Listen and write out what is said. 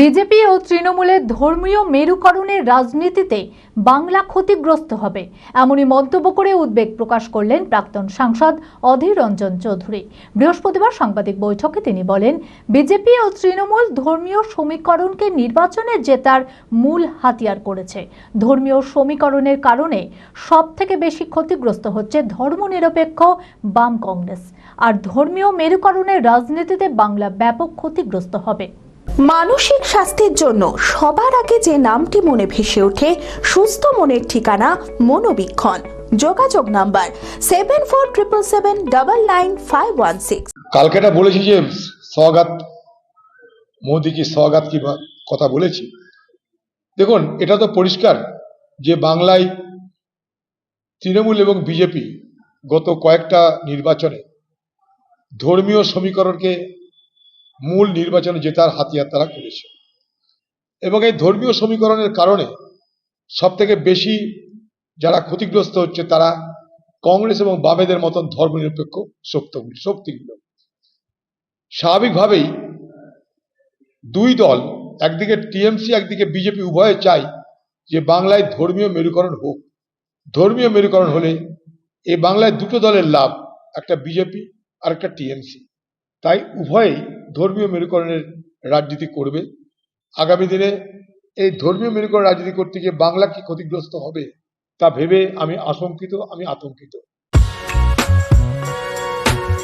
BJP ও তৃণমূলের ধর্মীয় মেরুকরণের রাজনীতিতে বাংলা ক্ষতিগ্রস্ত হবে। এমনই মন্তব্য করে উদ্বেগ প্রকাশ করলেন প্রাক্তন সাংসদ অধীর রঞ্জন চৌধুরী। বৃহস্পতিবার সাংবাদিক বৈঠকে তিনি বলেন, বিজেপি ও তৃণমূল ধর্মীয় সমীকরণকে নির্বাচনে জেতার মূল হাতিয়ার করেছে। ধর্মীয় সমীকরণের কারণে সব থেকে বেশি ক্ষতিগ্রস্ত হচ্ছে ধর্মনিরপেক্ষ বাম কংগ্রেস। আর ধর্মীয় মেরুকরণের রাজনীতিতে বাংলা ব্যাপক ক্ষতিগ্রস্ত হবে। মানসিক স্বাস্থ্যের জন্য সবার আগে যে নামটি মনে ভেসে ওঠে, সুস্থ মনের ঠিকানা মনোবীক্ষণ। যোগাযোগ number seven four triple seven double nine five one six কালকে এটা বলেছি যে স্বাগত মোদি কি স্বাগত কি কথা বলেছি? দেখুন, এটা তো পরিষ্কার যে বাংলায় তৃণমূল এবং বিজেপি গত কয়েকটা নির্বাচনে ধর্মীয় সমীকরণকে মূল নির্বাচনে জেতার হাতিয়ার তারা করেছে। এবং এই ধর্মীয় সমীকরণের কারণে সব থেকে বেশি যারা ক্ষতিগ্রস্ত হচ্ছে তারা কংগ্রেস এবং বামেদের মতন ধর্মনিরপেক্ষ শক্তিগুলো শক্তিগুলো। স্বাভাবিকভাবেই দুই দল, একদিকে টিএমসি, একদিকে বিজেপি উভয়ে চাই যে বাংলায় ধর্মীয় মেরুকরণ হোক। ধর্মীয় মেরুকরণ হলে এই বাংলায় দুটো দলের লাভ, একটা বিজেপি আর একটা টিএমসি। তাই উভয়েই ধর্মীয় মেরুকরণের রাজনীতি করবে। আগামী দিনে এই ধর্মীয় মেরুকরণ রাজনীতি করতে গিয়ে বাংলা কি ক্ষতিগ্রস্ত হবে তা ভেবে আমি আশঙ্কিত, আমি আতঙ্কিত।